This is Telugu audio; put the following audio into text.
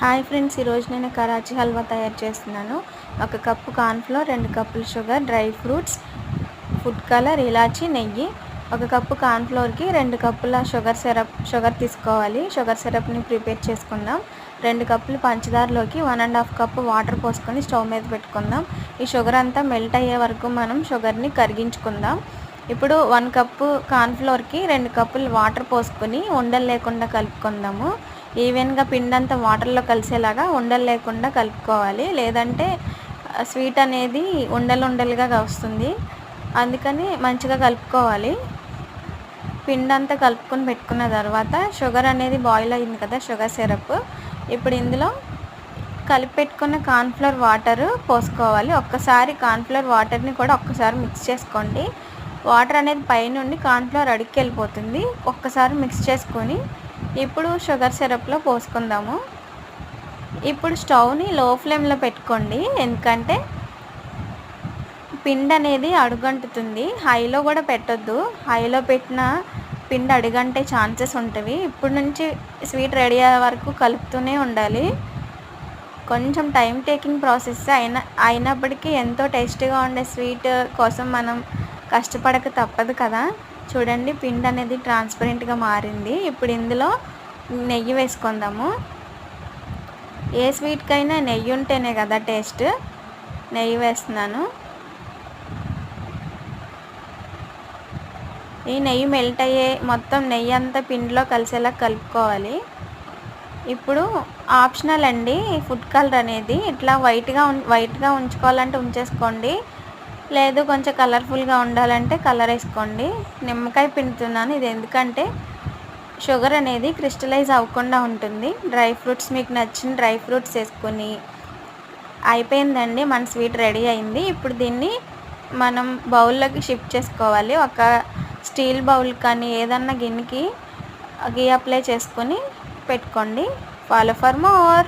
హాయ్ ఫ్రెండ్స్ ఈరోజు నేను కరాచీ హల్వా తయారు చేస్తున్నాను. ఒక కప్పు కార్న్ఫ్లోర్ రెండు కప్పులు sugar dry fruits food colour ఇలాచి నెయ్యి. ఒక కప్పు కార్న్ఫ్లోర్కి రెండు కప్పుల షుగర్ సిరప్ షుగర్ తీసుకోవాలి. షుగర్ సిరప్ని ప్రిపేర్ చేసుకుందాం. రెండు కప్పులు పంచదారలోకి one and half cup water పోసుకొని స్టవ్ మీద పెట్టుకుందాం. ఈ షుగర్ అంతా మెల్ట్ అయ్యే వరకు మనం షుగర్ని కరిగించుకుందాం. ఇప్పుడు వన్ కప్పు కార్న్ఫ్లోర్కి రెండు కప్పులు వాటర్ పోసుకొని ఉండలు లేకుండా కలుపుకుందాము. ఈవెన్గా పిండి అంతా వాటర్లో కలిసేలాగా ఉండలు లేకుండా కలుపుకోవాలి. లేదంటే స్వీట్ అనేది ఉండలు ఉండలుగా వస్తుంది. అందుకని మంచిగా కలుపుకోవాలి. పిండి అంతా కలుపుకొని పెట్టుకున్న తర్వాత షుగర్ అనేది బాయిల్ అయింది కదా షుగర్ సిరప్. ఇప్పుడు ఇందులో కలిపి పెట్టుకున్న కార్న్ఫ్లవర్ వాటర్ పోసుకోవాలి. ఒక్కసారి కార్న్ఫ్లవర్ వాటర్ని కూడా ఒక్కసారి మిక్స్ చేసుకోండి. వాటర్ అనేది పైనుండి కార్న్ఫ్లవర్ అడిగి వెళ్ళిపోతుంది. ఒక్కసారి మిక్స్ చేసుకొని ఇప్పుడు షుగర్ సిరప్లో పోసుకుందాము. ఇప్పుడు స్టవ్ని లో ఫ్లేమ్లో పెట్టుకోండి. ఎందుకంటే పిండి అనేది అడుగంటుతుంది. హైలో కూడా పెట్టొద్దు. హైలో పెట్టిన పిండి అడుగంటే ఛాన్సెస్ ఉంటుంది ఇప్పుడు నుంచి స్వీట్ రెడీ అయ్యే వరకు కలుపుతూనే ఉండాలి. కొంచెం టైం టేకింగ్ ప్రాసెస్ అయిన అయినప్పటికీ ఎంతో టేస్టీగా ఉండే స్వీట్ కోసం మనం కష్టపడక తప్పదు కదా. చూడండి పిండి అనేది ట్రాన్స్పరెంట్గా మారింది. ఇప్పుడు ఇందులో నెయ్యి వేసుకుందాము. ఏ స్వీట్కైనా నెయ్యి ఉంటేనే కదా టేస్ట్ నెయ్యి వేస్తున్నాను. ఈ నెయ్యి మెల్ట్ అయ్యే మొత్తం నెయ్యి అంతా పిండిలో కలిసేలా కలుపుకోవాలి. ఇప్పుడు ఆప్షనల్ అండి ఫుడ్ కలర్ అనేది. ఇట్లా వైట్గా వైట్గా ఉంచుకోవాలంటే ఉంచేసుకోండి. లేదు కొంచెం కలర్ఫుల్గా ఉండాలంటే కలర్ వేసుకోండి. నిమ్మకాయ పిండుతున్నాను. ఇది ఎందుకంటే షుగర్ అనేది క్రిస్టలైజ్ అవ్వకుండా ఉంటుంది. డ్రై ఫ్రూట్స్ మీకు నచ్చిన డ్రై ఫ్రూట్స్ వేసుకొని అయిపోయిందండి. మన స్వీట్ రెడీ అయింది. ఇప్పుడు దీన్ని మనం బౌల్లోకి షిఫ్ట్ చేసుకోవాలి. ఒక స్టీల్ బౌల్ కానీ ఏదన్నా గిన్నెకి గీ అప్లై చేసుకొని పెట్టుకోండి. Follow for more